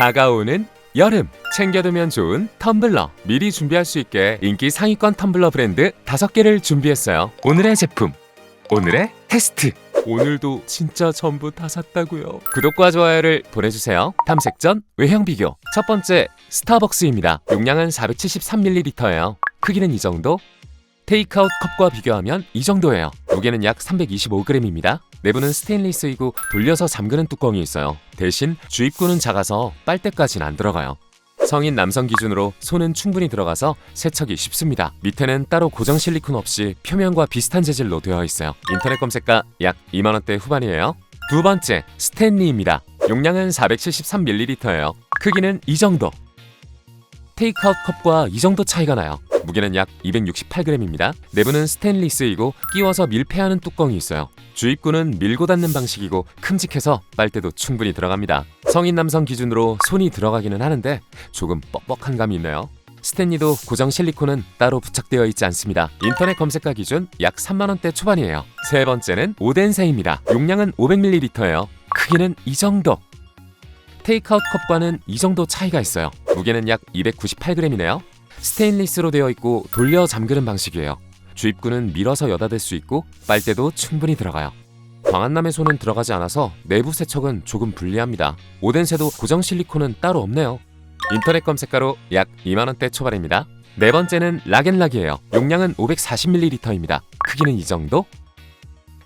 다가오는 여름. 챙겨두면 좋은 텀블러. 미리 준비할 수 있게 인기 상위권 텀블러 브랜드 5개를 준비했어요. 오늘의 제품. 오늘의 테스트. 오늘도 진짜 전부 다 샀다고요. 구독과 좋아요를 보내주세요. 탐색 전 외형 비교. 첫 번째 스타벅스입니다. 용량은 473ml예요. 크기는 이 정도. 테이크아웃 컵과 비교하면 이 정도예요. 무게는 약 325g입니다. 내부는 스테인리스이고 돌려서 잠그는 뚜껑이 있어요. 대신 주입구는 작아서 빨대까지는 안 들어가요. 성인 남성 기준으로 손은 충분히 들어가서 세척이 쉽습니다. 밑에는 따로 고정 실리콘 없이 표면과 비슷한 재질로 되어 있어요. 인터넷 검색가 약 2만 원대 후반이에요. 두 번째 스탠리입니다. 용량은 473ml예요. 크기는 이 정도. 테이크아웃 컵과 이 정도 차이가 나요. 무게는 약 268g입니다. 내부는 스테인리스이고 끼워서 밀폐하는 뚜껑이 있어요. 주입구는 밀고 닫는 방식이고 큼직해서 빨대도 충분히 들어갑니다. 성인 남성 기준으로 손이 들어가기는 하는데 조금 뻑뻑한 감이 있네요. 스탠리도 고정 실리콘은 따로 부착되어 있지 않습니다. 인터넷 검색가 기준 약 3만원대 초반이에요. 세 번째는 오덴세입니다. 용량은 500ml예요. 크기는 이 정도. 테이크아웃 컵과는 이 정도 차이가 있어요. 무게는 약 298g이네요. 스테인리스로 되어 있고 돌려 잠그는 방식이에요. 주입구는 밀어서 여닫을 수 있고 빨대도 충분히 들어가요. 광한남의 손은 들어가지 않아서 내부 세척은 조금 불리합니다. 오덴세도 고정 실리콘은 따로 없네요. 인터넷 검색가로 약 2만원대 초반입니다. 네 번째는 락앤락이에요. 용량은 540ml입니다. 크기는 이 정도?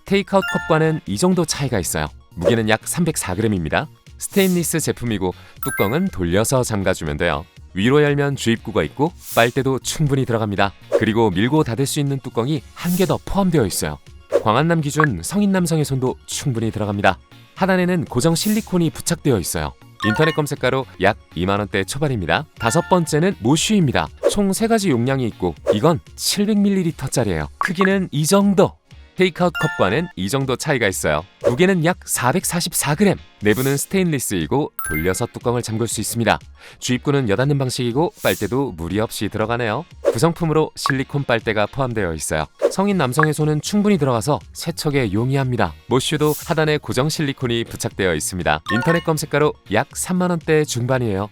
테이크아웃 컵과는 이 정도 차이가 있어요. 무게는 약 304g입니다. 스테인리스 제품이고 뚜껑은 돌려서 잠가주면 돼요. 위로 열면 주입구가 있고 빨대도 충분히 들어갑니다. 그리고 밀고 닫을 수 있는 뚜껑이 한 개 더 포함되어 있어요. 광한남 기준 성인 남성의 손도 충분히 들어갑니다. 하단에는 고정 실리콘이 부착되어 있어요. 인터넷 검색가로 약 2만원대 초반입니다. 다섯 번째는 모슈입니다. 총 3가지 용량이 있고 이건 700ml짜리예요. 크기는 이 정도. 테이크아웃 컵과는 이 정도 차이가 있어요. 무게는 약 444g. 내부는 스테인리스이고 돌려서 뚜껑을 잠글 수 있습니다. 주입구는 여닫는 방식이고 빨대도 무리 없이 들어가네요. 구성품으로 실리콘 빨대가 포함되어 있어요. 성인 남성의 손은 충분히 들어가서 세척에 용이합니다. 모슈도 하단에 고정 실리콘이 부착되어 있습니다. 인터넷 검색가로 약 3만 원대 중반이에요.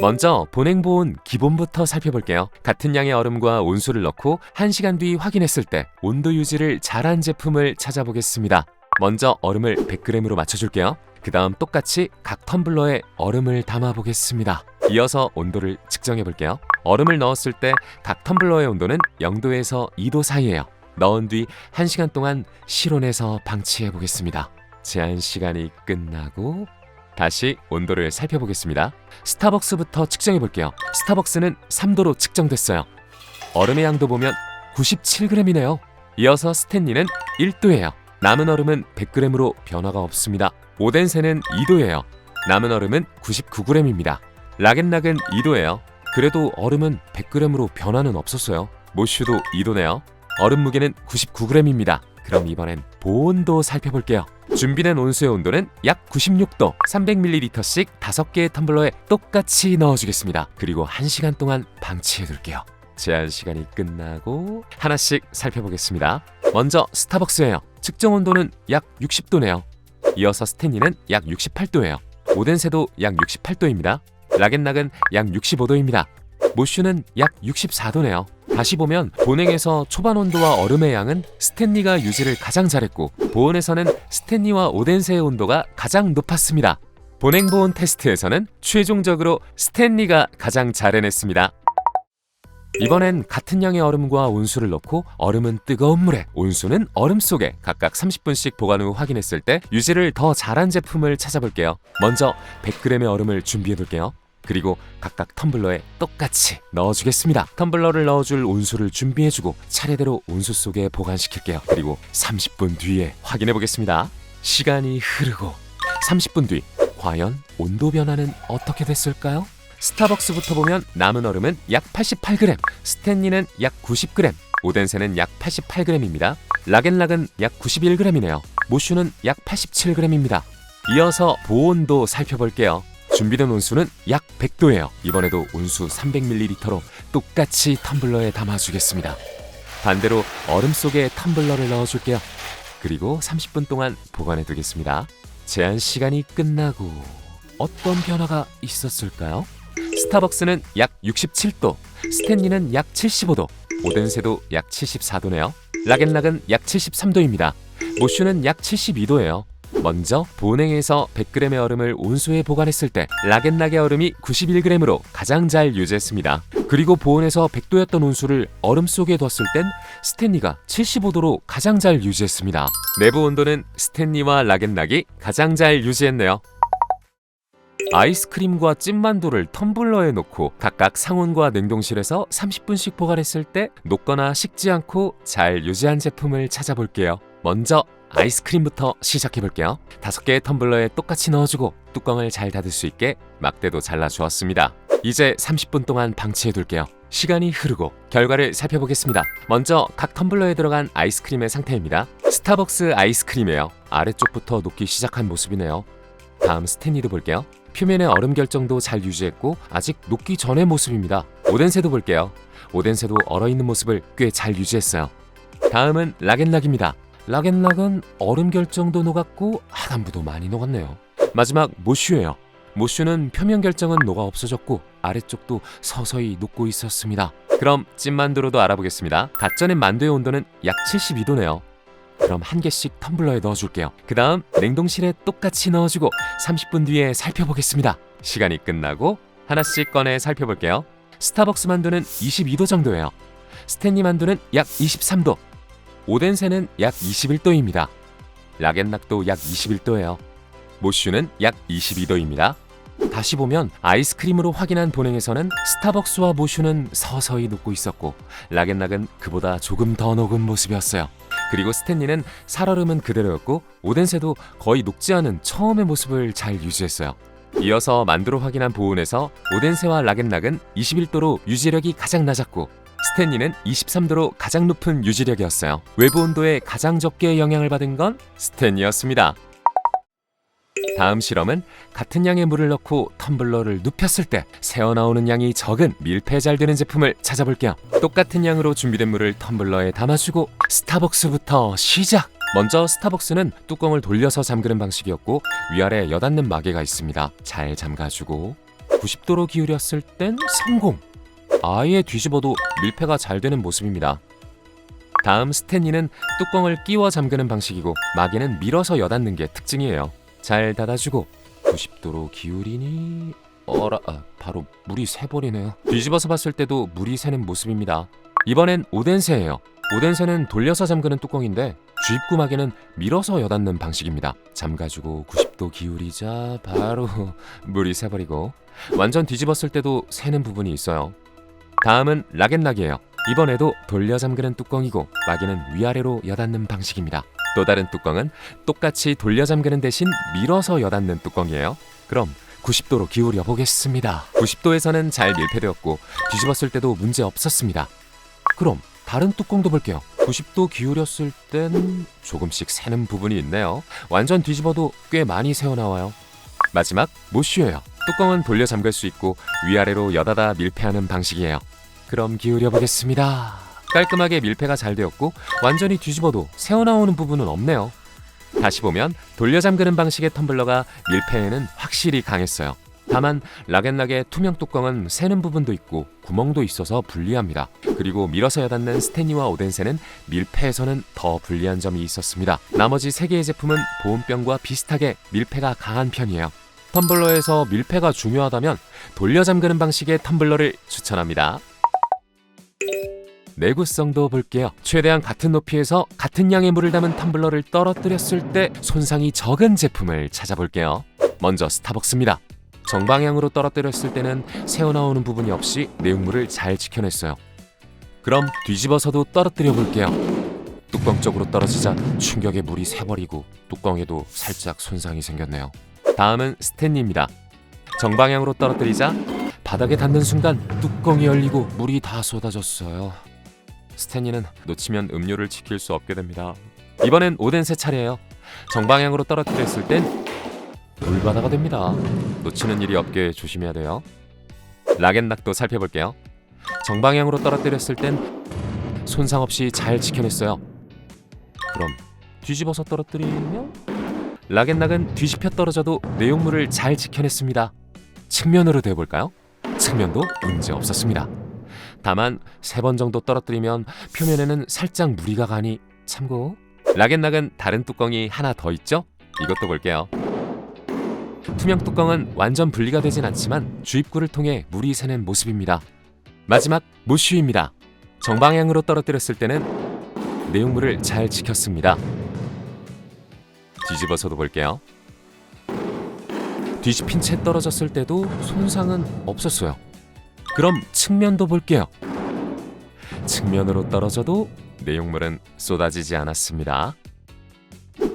먼저 보냉보온 기본부터 살펴볼게요. 같은 양의 얼음과 온수를 넣고 1시간 뒤 확인했을 때 온도 유지를 잘한 제품을 찾아보겠습니다. 먼저 얼음을 100g으로 맞춰줄게요. 그 다음 똑같이 각 텀블러에 얼음을 담아보겠습니다. 이어서 온도를 측정해볼게요. 얼음을 넣었을 때 각 텀블러의 온도는 0도에서 2도 사이에요. 넣은 뒤 1시간 동안 실온에서 방치해보겠습니다. 제한 시간이 끝나고 다시 온도를 살펴보겠습니다. 스타벅스부터 측정해 볼게요. 스타벅스는 3도로 측정됐어요. 얼음의 양도 보면 97g이네요. 이어서 스탠리는 1도예요. 남은 얼음은 100g으로 변화가 없습니다. 오덴세는 2도예요. 남은 얼음은 99g입니다. 락앤락은 2도예요. 그래도 얼음은 100g으로 변화는 없었어요. 모슈도 2도네요. 얼음 무게는 99g입니다. 그럼 이번엔 보온도 살펴볼게요. 준비된 온수의 온도는 약 96도, 300ml씩 5개의 텀블러에 똑같이 넣어주겠습니다. 그리고 1시간 동안 방치해둘게요. 제한 시간이 끝나고 하나씩 살펴보겠습니다. 먼저 스타벅스예요. 측정 온도는 약 60도네요. 이어서 스탠리는 약 68도예요. 오덴세도 약 68도입니다. 락앤락은 약 65도입니다. 모슈는 약 64도네요. 다시 보면 보냉에서 초반 온도와 얼음의 양은 스탠리가 유지를 가장 잘했고 보온에서는 스탠리와 오덴세의 온도가 가장 높았습니다. 보냉 보온 테스트에서는 최종적으로 스탠리가 가장 잘 해냈습니다. 이번엔 같은 양의 얼음과 온수를 넣고 얼음은 뜨거운 물에 온수는 얼음 속에 각각 30분씩 보관 후 확인했을 때 유지를 더 잘한 제품을 찾아볼게요. 먼저 100g의 얼음을 준비해 볼게요. 그리고 각각 텀블러에 똑같이 넣어주겠습니다. 텀블러를 넣어줄 온수를 준비해주고 차례대로 온수 속에 보관시킬게요. 그리고 30분 뒤에 확인해 보겠습니다. 시간이 흐르고 30분 뒤 과연 온도 변화는 어떻게 됐을까요? 스타벅스부터 보면 남은 얼음은 약 88g, 스탠리는 약 90g, 오덴세는 약 88g입니다. 락앤락은 약 91g이네요. 모슈는 약 87g입니다. 이어서 보온도 살펴볼게요. 준비된 온수는 약 100도예요. 이번에도 온수 300ml로 똑같이 텀블러에 담아주겠습니다. 반대로 얼음 속에 텀블러를 넣어줄게요. 그리고 30분 동안 보관해 두겠습니다. 제한 시간이 끝나고 어떤 변화가 있었을까요? 스타벅스는 약 67도, 스탠리는 약 75도, 오덴세도 약 74도네요. 락앤락은 약 73도입니다. 모슈는 약 72도예요. 먼저 보냉에서 100g의 얼음을 온수에 보관했을 때 락앤락의 얼음이 91g으로 가장 잘 유지했습니다. 그리고 보온에서 100도였던 온수를 얼음 속에 뒀을 땐 스탠리가 75도로 가장 잘 유지했습니다. 내부 온도는 스탠리와 락앤락이 가장 잘 유지했네요. 아이스크림과 찐만두를 텀블러에 놓고 각각 상온과 냉동실에서 30분씩 보관했을 때 녹거나 식지 않고 잘 유지한 제품을 찾아볼게요. 먼저 아이스크림부터 시작해 볼게요. 다섯 개의 텀블러에 똑같이 넣어주고 뚜껑을 잘 닫을 수 있게 막대도 잘라 주었습니다. 이제 30분 동안 방치해 둘게요. 시간이 흐르고 결과를 살펴보겠습니다. 먼저 각 텀블러에 들어간 아이스크림의 상태입니다. 스타벅스 아이스크림이에요. 아래쪽부터 녹기 시작한 모습이네요. 다음 스탠리도 볼게요. 표면의 얼음 결정도 잘 유지했고 아직 녹기 전의 모습입니다. 오덴세도 볼게요. 오덴세도 얼어있는 모습을 꽤 잘 유지했어요. 다음은 락앤락입니다. 락앤락은 얼음 결정도 녹았고 하단부도 많이 녹았네요. 마지막 모슈예요. 모슈는 표면 결정은 녹아 없어졌고 아래쪽도 서서히 녹고 있었습니다. 그럼 찐만두로도 알아보겠습니다. 갓 전엔 만두의 온도는 약 72도네요. 그럼 한 개씩 텀블러에 넣어줄게요. 그 다음 냉동실에 똑같이 넣어주고 30분 뒤에 살펴보겠습니다. 시간이 끝나고 하나씩 꺼내 살펴볼게요. 스타벅스 만두는 22도 정도예요. 스탠리 만두는 약 23도. 오덴세는 약 21도입니다. 락앤락도 약 21도예요. 모슈는 약 22도입니다. 다시 보면 아이스크림으로 확인한 본행에서는 스타벅스와 모슈는 서서히 녹고 있었고 락앤락은 그보다 조금 더 녹은 모습이었어요. 그리고 스탠리는 살얼음은 그대로였고 오덴세도 거의 녹지 않은 처음의 모습을 잘 유지했어요. 이어서 만두로 확인한 보온에서 오덴세와 락앤락은 21도로 유지력이 가장 낮았고 스탠리는 23도로 가장 높은 유지력이었어요. 외부 온도에 가장 적게 영향을 받은 건 스탠리였습니다. 다음 실험은 같은 양의 물을 넣고 텀블러를 눕혔을 때 새어나오는 양이 적은 밀폐 잘 되는 제품을 찾아볼게요. 똑같은 양으로 준비된 물을 텀블러에 담아주고 스타벅스부터 시작! 먼저 스타벅스는 뚜껑을 돌려서 잠그는 방식이었고 위아래 여닫는 마개가 있습니다. 잘 잠가주고 90도로 기울였을 땐 성공! 아예 뒤집어도 밀폐가 잘 되는 모습입니다. 다음 스탠리는 뚜껑을 끼워 잠그는 방식이고 마개는 밀어서 여닫는 게 특징이에요. 잘 닫아주고 90도로 기울이니 어라 아, 바로 물이 새버리네요. 뒤집어서 봤을 때도 물이 새는 모습입니다. 이번엔 오덴세예요. 오덴세는 돌려서 잠그는 뚜껑인데 주입구 마개는 밀어서 여닫는 방식입니다. 잠가주고 90도 기울이자 바로 물이 새버리고 완전 뒤집었을 때도 새는 부분이 있어요. 다음은 락앤락이에요. 이번에도 돌려 잠그는 뚜껑이고 마개는 위아래로 여닫는 방식입니다. 또 다른 뚜껑은 똑같이 돌려 잠그는 대신 밀어서 여닫는 뚜껑이에요. 그럼 90도로 기울여 보겠습니다. 90도에서는 잘 밀폐되었고 뒤집었을 때도 문제 없었습니다. 그럼 다른 뚜껑도 볼게요. 90도 기울였을 땐 조금씩 새는 부분이 있네요. 완전 뒤집어도 꽤 많이 새어나와요. 마지막 모슈예요. 뚜껑은 돌려 잠글 수 있고 위아래로 여닫아 밀폐하는 방식이에요. 그럼 기울여 보겠습니다. 깔끔하게 밀폐가 잘 되었고 완전히 뒤집어도 새어나오는 부분은 없네요. 다시 보면 돌려 잠그는 방식의 텀블러가 밀폐에는 확실히 강했어요. 다만 락앤락의 투명 뚜껑은 새는 부분도 있고 구멍도 있어서 불리합니다. 그리고 밀어서 여닫는 스탠리와 오덴세는 밀폐에서는 더 불리한 점이 있었습니다. 나머지 세 개의 제품은 보온병과 비슷하게 밀폐가 강한 편이에요. 텀블러에서 밀폐가 중요하다면 돌려 잠그는 방식의 텀블러를 추천합니다. 내구성도 볼게요. 최대한 같은 높이에서 같은 양의 물을 담은 텀블러를 떨어뜨렸을 때 손상이 적은 제품을 찾아볼게요. 먼저 스타벅스입니다. 정방향으로 떨어뜨렸을 때는 새어나오는 부분이 없이 내용물을 잘 지켜냈어요. 그럼 뒤집어서도 떨어뜨려 볼게요. 뚜껑 쪽으로 떨어지자 충격에 물이 새버리고 뚜껑에도 살짝 손상이 생겼네요. 다음은 스탠리입니다. 정방향으로 떨어뜨리자 바닥에 닿는 순간 뚜껑이 열리고 물이 다 쏟아졌어요. 스탠리는 놓치면 음료를 지킬 수 없게 됩니다. 이번엔 오덴세 차례예요. 정방향으로 떨어뜨렸을 땐 물바다가 됩니다. 놓치는 일이 없게 조심해야 돼요. 락앤락도 살펴볼게요. 정방향으로 떨어뜨렸을 땐 손상 없이 잘 지켜냈어요. 그럼 뒤집어서 떨어뜨리면 락앤락은 뒤집혀 떨어져도 내용물을 잘 지켜냈습니다. 측면으로 대볼까요? 측면도 문제 없었습니다. 다만 세 번 정도 떨어뜨리면 표면에는 살짝 무리가 가니 참고. 락앤락은 다른 뚜껑이 하나 더 있죠? 이것도 볼게요. 투명 뚜껑은 완전 분리가 되진 않지만 주입구를 통해 물이 새는 모습입니다. 마지막 모슈입니다. 정방향으로 떨어뜨렸을 때는 내용물을 잘 지켰습니다. 뒤집어서도 볼게요. 뒤집힌 채 떨어졌을 때도 손상은 없었어요. 그럼 측면도 볼게요. 측면으로 떨어져도 내용물은 쏟아지지 않았습니다.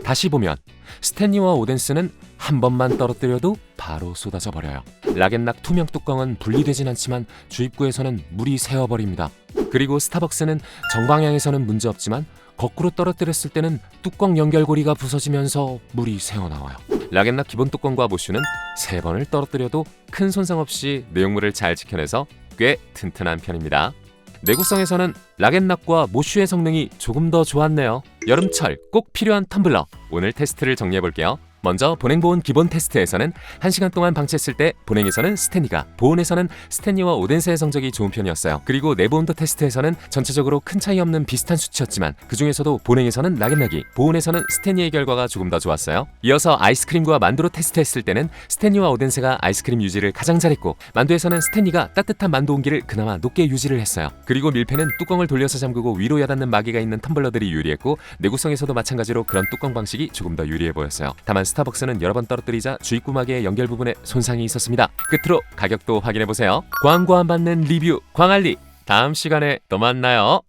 다시 보면 스탠리와 오덴스는 한 번만 떨어뜨려도 바로 쏟아져 버려요. 락앤락 투명 뚜껑은 분리되진 않지만 주입구에서는 물이 새어버립니다. 그리고 스타벅스는 정방향에서는 문제 없지만 거꾸로 떨어뜨렸을 때는 뚜껑 연결고리가 부서지면서 물이 새어나와요. 락앤락 기본 뚜껑과 모슈는 세 번을 떨어뜨려도 큰 손상 없이 내용물을 잘 지켜내서 꽤 튼튼한 편입니다. 내구성에서는 락앤락과 모슈의 성능이 조금 더 좋았네요. 여름철 꼭 필요한 텀블러. 오늘 테스트를 정리해 볼게요. 먼저 보냉보온 기본 테스트에서는 1시간 동안 방치했을 때 보냉에서는 스탠리가, 보온에서는 스탠리와 오덴스의 성적이 좋은 편이었어요. 그리고 내부 온도 테스트에서는 전체적으로 큰 차이 없는 비슷한 수치였지만 그 중에서도 보냉에서는 락앤락이, 보온에서는 스탠리의 결과가 조금 더 좋았어요. 이어서 아이스크림과 만두로 테스트했을 때는 스탠리와 오덴스가 아이스크림 유지를 가장 잘했고 만두에서는 스탠리가 따뜻한 만두 온기를 그나마 높게 유지를 했어요. 그리고 밀폐는 뚜껑을 돌려서 잠그고 위로 야닿는 마개가 있는 텀블러들이 유리했고 내구성에서도 마찬가지로 그런 뚜껑 방식이 조금 더 유리해 보였어요. 다만 스타벅스는 여러 번 떨어뜨리자 주입 구 마개의 연결 부분에 손상이 있었습니다. 끝으로 가격도 확인해 보세요. 광고 안 받는 리뷰 광안리 다음 시간에 또 만나요.